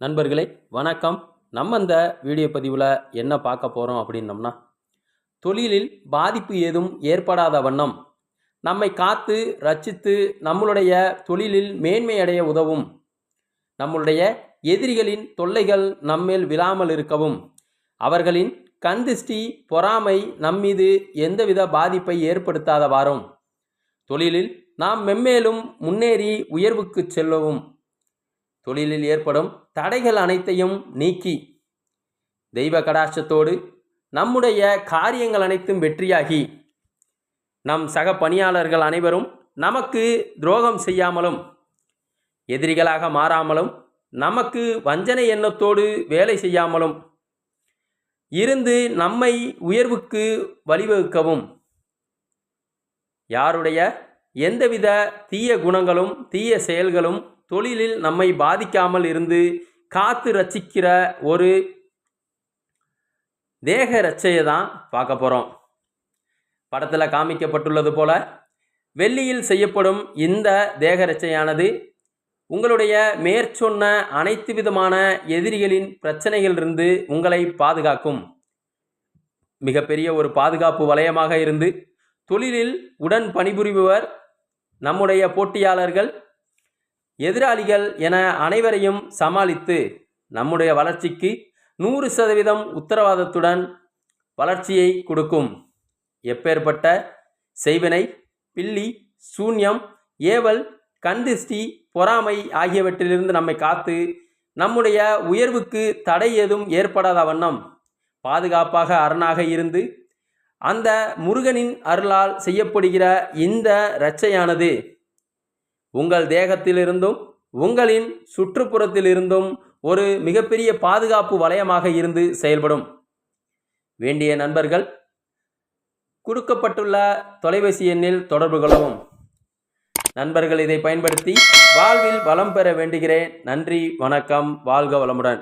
நண்பர்களே வணக்கம். நம்ம இந்த வீடியோ பதிவில் என்ன பார்க்க போகிறோம் அப்படின்னம்னா தொழிலில் பாதிப்பு ஏதும் ஏற்படாத வண்ணம். நம்மை காத்து ரச்சித்து நம்மளுடைய தொழிலில் மேன்மையடைய உதவும். நம்மளுடைய எதிரிகளின் தொல்லைகள் நம்மேல் விழாமல் இருக்கவும். அவர்களின் கந்திஷ்டி பொறாமை நம்மீது எந்தவித பாதிப்பை ஏற்படுத்தாதவாறும் தொழிலில் நாம் மெம்மேலும் முன்னேறி உயர்வுக்கு செல்லவும். தொழிலில் ஏற்படும் தடைகள் அனைத்தையும் நீக்கி தெய்வ கடாட்சத்தோடு நம்முடைய காரியங்கள் அனைத்தும் வெற்றியாகி நம் சக பணியாளர்கள் அனைவரும் நமக்கு துரோகம் செய்யாமலும் எதிரிகளாக மாறாமலும் நமக்கு வஞ்சனை எண்ணத்தோடு வேலை செய்யாமலும் இருந்து நம்மை உயர்வுக்கு வழிவகுக்கவும். யாருடைய எந்தவித தீய குணங்களும் தீய செயல்களும் தொழிலில் நம்மை பாதிக்காமல் இருந்து காத்து ரசிக்கிற ஒரு தேக ரட்சையை தான் பார்க்க போகிறோம் படத்தில் காமிக்கப்பட்டுள்ளது போல வெள்ளியில் செய்யப்படும் இந்த தேக ரட்சையானது உங்களுடைய மேற்சொன்ன அனைத்து விதமான எதிரிகளின் பிரச்சனைகளிலிருந்து உங்களை பாதுகாக்கும். மிகப்பெரிய ஒரு பாதுகாப்பு வலயமாக இருந்து தொழிலில் உடன் பணிபுரிபவர் நம்முடைய போட்டியாளர்கள் எதிராளிகள் என அனைவரையும் சமாளித்து நம்முடைய வளர்ச்சிக்கு நூறு சதவீதம் உத்தரவாதத்துடன் வளர்ச்சியை கொடுக்கும். எப்பேற்பட்ட செய்வினை பில்லி சூன்யம் ஏவல் கண்திஷ்டி பொறாமை ஆகியவற்றிலிருந்து நம்மை காத்து நம்முடைய உயர்வுக்கு தடை ஏதும் ஏற்படாத வண்ணம் பாதுகாப்பாக அரணாக இருந்து அந்த முருகனின் அருளால் செய்யப்படுகிற இந்த இரட்சையானது உங்கள் தேகத்திலிருந்தும் உங்களின் சுற்றுப்புறத்திலிருந்தும் ஒரு மிகப்பெரிய பாதுகாப்பு வளையமாக இருந்து செயல்படும். வேண்டிய நண்பர்கள் கொடுக்கப்பட்டுள்ள தொலைபேசி எண்ணில் தொடர்பு கொள்ளவும். நண்பர்கள் இதை பயன்படுத்தி வாழ்வில் வளம் பெற வேண்டுகிறேன். நன்றி வணக்கம் வாழ்க வளமுடன்.